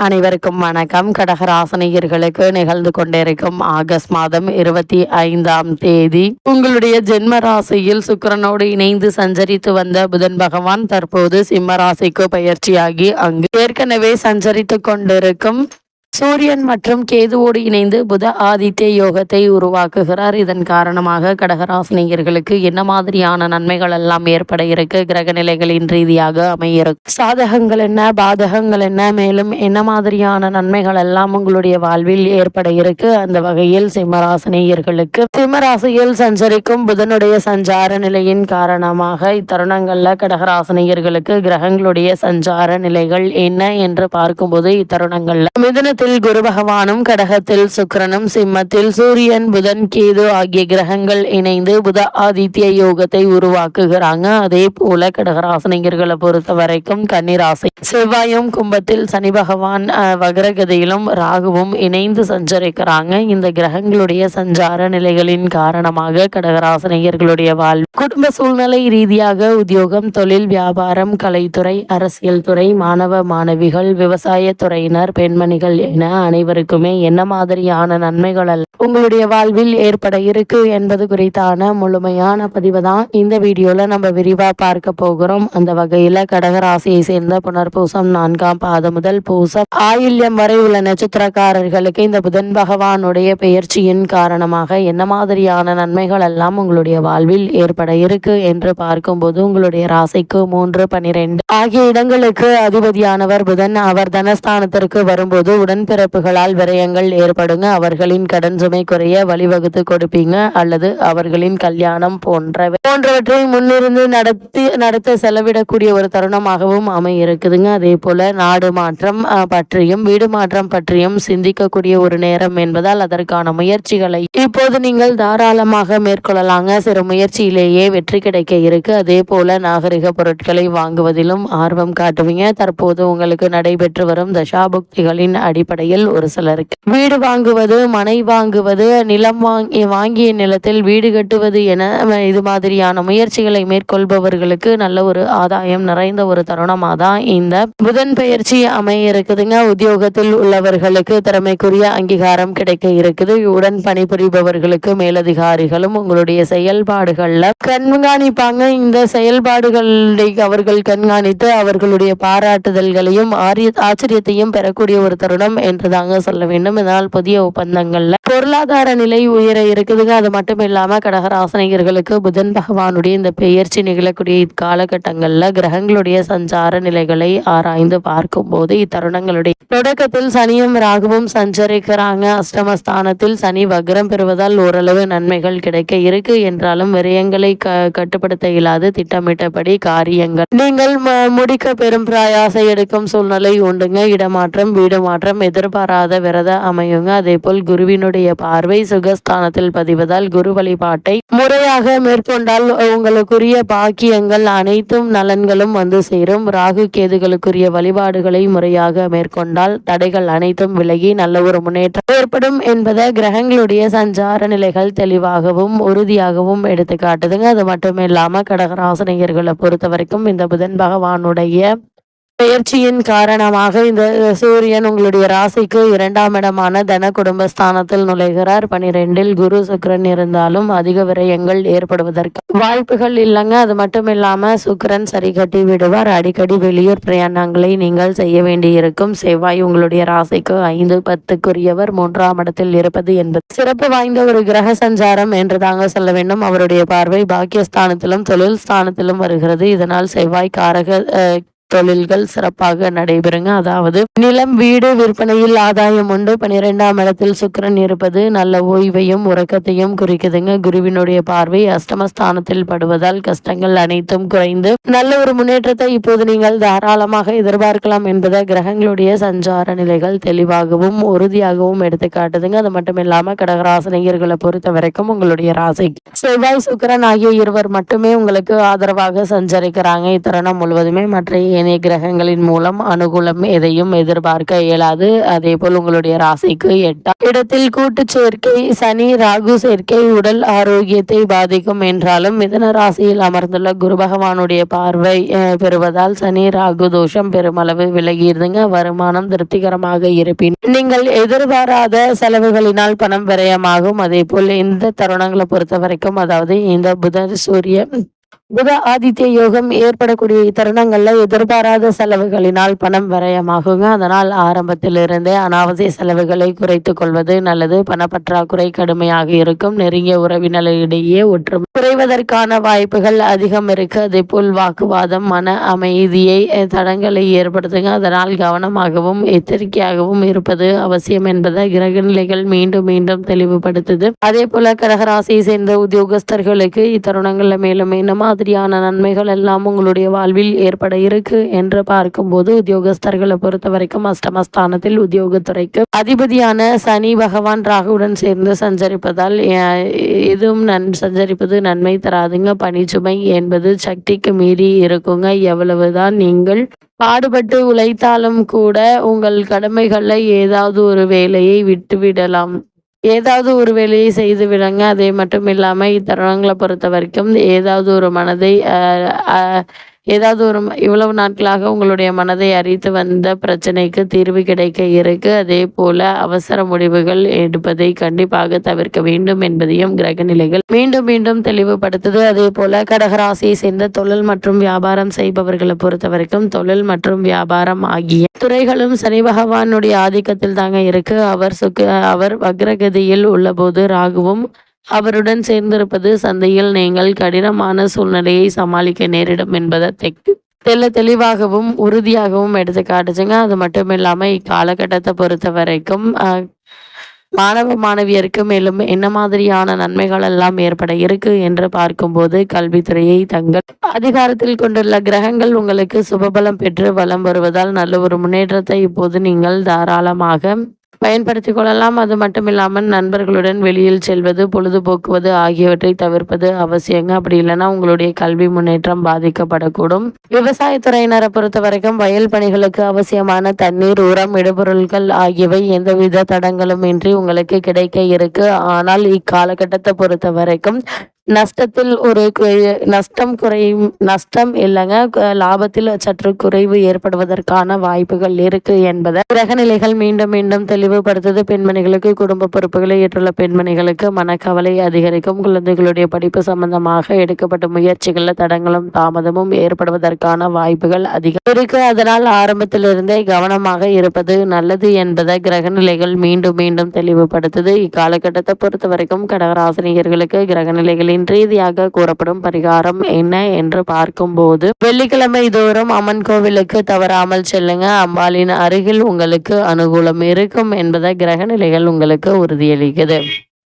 அனைவருக்கும் வணக்கம். கடகராசனிகர்களுக்கு நிகழ்ந்து கொண்டிருக்கும் ஆகஸ்ட் மாதம் இருபத்தி ஐந்தாம் தேதி உங்களுடைய ஜென்ம ராசியில் சுக்கிரனோடு இணைந்து சஞ்சரித்து வந்த புதன் பகவான் தற்போது சிம்ம ராசிக்கு பயிற்சியாகி அங்கு ஏற்கனவே சஞ்சரித்து கொண்டிருக்கும் சூரியன் மற்றும் கேதுவோடு இணைந்து புத ஆதித்ய யோகத்தை உருவாக்குகிறார். இதன் காரணமாக கடகராசினியர்களுக்கு என்ன மாதிரியான நன்மைகள் எல்லாம் ஏற்பட இருக்கு? கிரக நிலைகளின் ரீதியாக அமையிருக்கு சாதகங்கள் என்ன? பாதகங்கள் என்ன? மேலும் என்ன மாதிரியான நன்மைகள் எல்லாம் உங்களுடைய வாழ்வில் ஏற்பட இருக்கு? அந்த வகையில் சிம்மராசினியர்களுக்கு சிம்மராசியில் சஞ்சரிக்கும் புதனுடைய சஞ்சார நிலையின் காரணமாக இத்தருணங்கள்ல கடகராசினியர்களுக்கு கிரகங்களுடைய சஞ்சார நிலைகள் என்ன என்று பார்க்கும்போது இத்தருணங்கள்ல கடகத்தில் குரு பகவானும் கடகத்தில் சுக்கரனும் சிம்மத்தில் சூரியன் புதன் கேது ஆகிய கிரகங்கள் இணைந்து புத ஆதித்ய யோகத்தை உருவாக்குகிறாங்க. அதே போல கடகராசனிகர்களை பொறுத்த வரைக்கும் கன்னிராசி. செவ்வாயும் கும்பத்தில் சனி பகவான் அஹ், வக்ரகதியிலும் ராகுவும் இணைந்து சஞ்சரிக்கிறாங்க. இந்த கிரகங்களுடைய சஞ்சார நிலைகளின் காரணமாக கடகராசனிகர்களுடைய வாழ்வு குடும்ப சூழ்நிலை ரீதியாக உத்தியோகம் தொழில் வியாபாரம் கலைத்துறை அரசியல் துறை மாணவ மாணவிகள் விவசாய துறையினர் பெண்மணிகள் என அனைவருக்குமே என்ன மாதிரியான நன்மைகள் உங்களுடைய வாழ்வில் ஏற்பட இருக்கு என்பது குறித்தான முழுமையான பதிவு தான் இந்த வீடியோல நம்ம விரிவா பார்க்க போகிறோம். அந்த வகையில கடகராசியை சேர்ந்த புனர்பூசம் நான்காம் பாதம் முதல் பூசம் ஆயில்யம் வரை உள்ள நட்சத்திரக்காரர்களுக்கு இந்த புதன் பகவானுடைய பெயர்ச்சியின் காரணமாக என்ன மாதிரியான நன்மைகள் எல்லாம் உங்களுடைய வாழ்வில் ஏற்பட இருக்கு என்று பார்க்கும்போது உங்களுடைய ராசிக்கு மூன்று பனிரெண்டு. ஆகிய இடங்களுக்கு அதிபதியானவர் புதன். அவர் தனஸ்தானத்திற்கு வரும்போது உடன் உடன்பிறப்புகளால் விரயங்கள் ஏற்படுங்க. அவர்களின் கடன் சுமை குறைய வழிவகுத்து கொடுப்பீங்க. அல்லது அவர்களின் கல்யாணம் போன்றவை போன்றவற்றை முன்னிருந்து நடத்தி நடத்த செலவிடக்கூடிய ஒரு தருணமாகவும் அமைய இருக்குதுங்க அதே போல நாடு மாற்றம் பற்றியும் வீடு மாற்றம் பற்றியும் சிந்திக்கக்கூடிய ஒரு நேரம் என்பதால் அதற்கான முயற்சிகளை இப்போது நீங்கள் தாராளமாக மேற்கொள்ளலாங்க. சிறு முயற்சியிலேயே வெற்றி கிடைக்க இருக்கு. அதே போல நாகரிக பொருட்களை வாங்குவதிலும் ஆர்வம் காட்டுவீங்க. தற்போது உங்களுக்கு நடைபெற்று வரும் தசாபுக்திகளின் அடிப்படை அடிப்படையில் ஒரு சிலருக்கு. வீடு வாங்குவது மனை வாங்குவது நிலம் வாங்கி வாங்கிய நிலத்தில் வீடு கட்டுவது என இது மாதிரியான முயற்சிகளை மேற்கொள்பவர்களுக்கு நல்ல ஒரு ஆதாயம் நிறைந்த ஒரு தருணமாக தான் இந்த புதன் பயிற்சி அமைய இருக்குதுங்க. உத்தியோகத்தில் உள்ளவர்களுக்கு திறமைக்குரிய அங்கீகாரம் கிடைக்க இருக்குது. உடன் பணிபுரிபவர்களுக்கு மேலதிகாரிகளும் உங்களுடைய செயல்பாடுகளில் கண்காணிப்பாங்க. இந்த செயல்பாடுகளை அவர்கள் கண்காணித்து அவர்களுடைய பாராட்டுதல்களையும் ஆரிய ஆச்சரியத்தையும் பெறக்கூடிய ஒரு தருணம் என்று தாங்க சொல்ல வேண்டும். இதனால் புதிய ஒப்பந்தங்கள்ல பொருளாதார நிலை உயர இருக்குதுங்க. அது மட்டும் இல்லாம கடகராசனிகர்களுக்கு புதன் பகவானுடைய இந்த பெயர்ச்சி நிகழக்கூடிய இக்காலகட்டங்கள்ல கிரகங்களுடைய சஞ்சார நிலைகளை ஆராய்ந்து பார்க்கும்போது இத்தருணங்களுடைய தொடக்கத்தில் சனியும் ராகுவும் சஞ்சரிக்கிறாங்க. அஷ்டமஸ்தானத்தில் சனி வக்ரம் பெறுவதால் ஓரளவு நன்மைகள் கிடைக்க இருக்கு. என்றாலும் விரயங்களை கட்டுப்படுத்த இயலாது. திட்டமிட்டபடி காரியங்கள் நீங்கள் முடிக்க பெரும் பிராயாசை எடுக்கும் சூழ்நிலை உண்டுங்க. இடமாற்றம் வீடு மாற்றம் எதிர்பாராத விரத அமையுங்க. அதே போல் குருவினுடைய பார்வை சுகஸ்தானத்தில் பதிவதால் குரு வழிபாட்டை முறையாக மேற்கொண்டால் உங்களுக்குரிய பாக்கியங்கள் அனைத்தும் நலன்களும் வந்து சேரும். ராகு கேதுகளுக்குரிய வழிபாடுகளை முறையாக மேற்கொண்டால் தடைகள் அனைத்தும் விலகி நல்ல ஒரு முன்னேற்றம் ஏற்படும் என்பதை கிரகங்களுடைய சஞ்சார நிலைகள் தெளிவாகவும் உறுதியாகவும் எடுத்து காட்டுதுங்க அது மட்டும் இல்லாம கடகராசனியர்களை பொறுத்த வரைக்கும் இந்த புதன் பகவானுடைய பெயர்ச்சியின் காரணமாக இந்த சூரியன் உங்களுடைய ராசிக்கு இரண்டாம் இடமான தன குடும்பஸ்தானத்தில் நுழைகிறார். பனிரெண்டில் குரு சுக்கரன் இருந்தாலும் அதிக விரயங்கள் ஏற்படுவதற்கு வாய்ப்புகள் இல்லைங்க. அது மட்டும் இல்லாம சுக்கிரன் சரி கட்டி விடுவார். அடிக்கடி வெளியூர் பிரயாணங்களை நீங்கள் செய்ய வேண்டியிருக்கும். செவ்வாய் உங்களுடைய ராசிக்கு ஐந்து பத்துக்குரியவர். மூன்றாம் இடத்தில் இருப்பது என்பது சிறப்பு வாய்ந்த ஒரு கிரக சஞ்சாரம் என்று தாங்க சொல்ல வேண்டும். அவருடைய பார்வை பாக்கியஸ்தானத்திலும் தொழில் ஸ்தானத்திலும் வருகிறது. இதனால் செவ்வாய் காரக அஹ், தொழில்கள் சிறப்பாக நடைபெறுங்க. அதாவது நிலம் வீடு விற்பனையில் ஆதாயம் உண்டு. பனிரெண்டாம் இடத்தில் சுக்கரன் இருப்பது நல்ல ஓய்வையும் உறக்கத்தையும் குறிக்குதுங்க. குருவினுடைய பார்வை அஷ்டமஸ்தானத்தில் படுவதால் கஷ்டங்கள் அனைத்தும் குறைந்து நல்ல ஒரு முன்னேற்றத்தை இப்போது நீங்கள் தாராளமாக எதிர்பார்க்கலாம் என்பதை கிரகங்களுடைய சஞ்சார நிலைகள் தெளிவாகவும் உறுதியாகவும் எடுத்து காட்டுதுங்க அது மட்டும் இல்லாம கடகராசனியர்களை பொறுத்த வரைக்கும் உங்களுடைய ராசி. செவ்வாய் சுக்கரன் ஆகிய இருவர் மட்டுமே உங்களுக்கு ஆதரவாக சஞ்சரிக்கிறாங்க. இத்தருணம் முழுவதுமே மற்ற ஏனைய கிரகங்களின் மூலம் அனுகூலம் எதையும் எதிர்பார்க்க இயலாது. அதே போல் உங்களுடைய ராசிக்கு எட்டாம் இடத்தில் கூட்டு சேர்க்கை சனி ராகு சேர்க்கை உடல் ஆரோக்கியத்தை பாதிக்கும் என்றாலும் மிதன ராசியில் அமர்ந்துள்ள குரு பகவானுடைய பார்வை அஹ், பெறுவதால் சனி ராகு தோஷம் பெருமளவு விலகிடுதுங்க. வருமானம் திருப்திகரமாக இருப்பின் நீங்கள் எதிர்பாராத செலவுகளினால் பணம் விரயமாகும். அதே போல் இந்த தருணங்களை பொறுத்த வரைக்கும் அதாவது இந்த புதன் சூரிய புத ஆதித்ய யோகம் ஏற்படக்கூடிய தருணங்கள்ல எதிர்பாராத செலவுகளினால் பணம் விரயமாகுங்க. அதனால் ஆரம்பத்திலிருந்தே அனாவசிய செலவுகளை குறைத்து கொள்வது நல்லது. பணப்பற்றாக்குறை கடுமையாக இருக்கும். நெருங்கிய உறவினர்களிடையே ஒற்றுமை குறைவதற்கான வாய்ப்புகள் அதிகம் இருக்கு. அதே போல் வாக்குவாதம் மன அமைதியை தடங்களை ஏற்படுத்துங்க. அதனால் கவனமாகவும் எச்சரிக்கையாகவும் இருப்பது அவசியம் என்பதை கிரக நிலைகள் மீண்டும் மீண்டும் தெளிவுபடுத்துது. அதே போல கடகராசியை சேர்ந்த உத்தியோகஸ்தர்களுக்கு இத்தருணங்கள்ல மேலும் மீண்டும் மாதிரியான நன்மைகள் எல்லாம் உங்களுடைய வாழ்வில் ஏற்பட இருக்கு என்று பார்க்கும்போது உத்தியோகஸ்தர்களை பொறுத்த வரைக்கும் அஷ்டமஸ்தானத்தில் உத்தியோகத்துறைக்கு அதிபதியான சனி பகவான் ராகுவுடன் சேர்ந்து சஞ்சரிப்பதால் எதுவும் நன் சஞ்சரிப்பது நன்மை தராதுங்க. பணிச்சுமை என்பது சக்திக்கு மீறி இருக்குங்க. எவ்வளவுதான் நீங்கள் பாடுபட்டு உழைத்தாலும் கூட உங்கள் கடமைகளில் ஏதாவது ஒரு வேலையை விட்டு விடலாம் ஏதாவது ஒரு வேலையை செய்து விடுங்க அதே மட்டும் இல்லாமல் இத்தருணங்களை பொறுத்த வரைக்கும் ஏதாவது ஒரு மனதை அஹ், அஹ், ஏதாவது ஒரு இவ்வளவு நாட்களாக உங்களுடைய மனதை அறித்து வந்த பிரச்சனைக்கு தீர்வு கிடைக்க இருக்கு. அதே போல அவசர முடிவுகள் எடுப்பதை கண்டிப்பாக தவிர்க்க வேண்டும் என்பதையும் கிரக நிலைகள் மீண்டும் மீண்டும் தெளிவுபடுத்துது. அதே போல கடகராசியை சேர்ந்த தொழில் மற்றும் வியாபாரம் செய்பவர்களை பொறுத்த வரைக்கும் தொழில் மற்றும் வியாபாரம் ஆகிய துறைகளும் சனி பகவானுடைய ஆதிக்கத்தில் தாங்க இருக்கு. அவர் சுக்கு அவர் வக்ரகதியில் உள்ளபோது ராகுவும் அவருடன் சேர்ந்திருப்பது சந்தையில் நீங்கள் கடினமான சூழ்நிலையை சமாளிக்க நேரிடும் என்பதை தெக்கு. தெல்ல தெளிவாகவும் உறுதியாகவும் எடுத்து காட்டுச்சுங்க. அது மட்டும் இல்லாமல் இக்காலகட்டத்தை பொறுத்த வரைக்கும் அஹ், மாணவ மாணவியருக்கு மேலும் என்ன மாதிரியான நன்மைகள் எல்லாம் ஏற்பட இருக்கு என்று பார்க்கும்போது கல்வித்துறையை தங்கள் அதிகாரத்தில் கொண்டுள்ள கிரகங்கள் உங்களுக்கு சுபபலம் பெற்று வலம் வருவதால் நல்ல ஒரு முன்னேற்றத்தை இப்போது நீங்கள் தாராளமாக பயன்படுத்திக் கொள்ளலாம். அது மட்டும் இல்லாமல் நண்பர்களுடன் வெளியில் செல்வது பொழுதுபோக்குவது ஆகியவற்றை தவிர்ப்பது அவசியங்க. அப்படி இல்லைன்னா உங்களுடைய கல்வி முன்னேற்றம் பாதிக்கப்படக்கூடும். விவசாயத்துறையினரை பொறுத்த வரைக்கும் வயல் பணிகளுக்கு அவசியமான தண்ணீர் உரம் இடுபொருட்கள் ஆகியவை எந்தவித தடங்களும் இன்றி உங்களுக்கு கிடைக்க இருக்கு. ஆனால் இக்காலகட்டத்தை பொறுத்த வரைக்கும் நஷ்டத்தில் ஒரு நஷ்டம் குறையும் நஷ்டம் இல்லைங்க லாபத்தில் சற்று குறைவு ஏற்படுவதற்கான வாய்ப்புகள் இருக்கு என்பதை. கிரகநிலைகள் மீண்டும் மீண்டும் தெளிவுபடுத்துது. பெண்மணிகளுக்கு குடும்ப பொறுப்புகளை ஏற்றுள்ள பெண்மணிகளுக்கு மனக்கவலை அதிகரிக்கும். குழந்தைகளுடைய படிப்பு சம்பந்தமாக எடுக்கப்பட்ட முயற்சிகளில் தடங்களும் தாமதமும் ஏற்படுவதற்கான வாய்ப்புகள் அதிகம் இருக்கு. அதனால் ஆரம்பத்திலிருந்தே கவனமாக இருப்பது நல்லது என்பதை கிரகநிலைகள் மீண்டும் மீண்டும் தெளிவுபடுத்துது. இக்காலகட்டத்தை பொறுத்த வரைக்கும் கடகராசினியர்களுக்கு கிரகநிலைகளின் ரீதியாக கூறப்படும் பரிகாரம் என்ன என்று பார்க்கும்போது வெள்ளிக்கிழமை தோறும் அம்மன் கோவிலுக்கு தவறாமல் செல்லுங்க. அம்பாளின் அருகில் உங்களுக்கு அனுகூலம் இருக்கும் என்பதை கிரக நிலைகள் உங்களுக்கு உறுதியளிக்குது.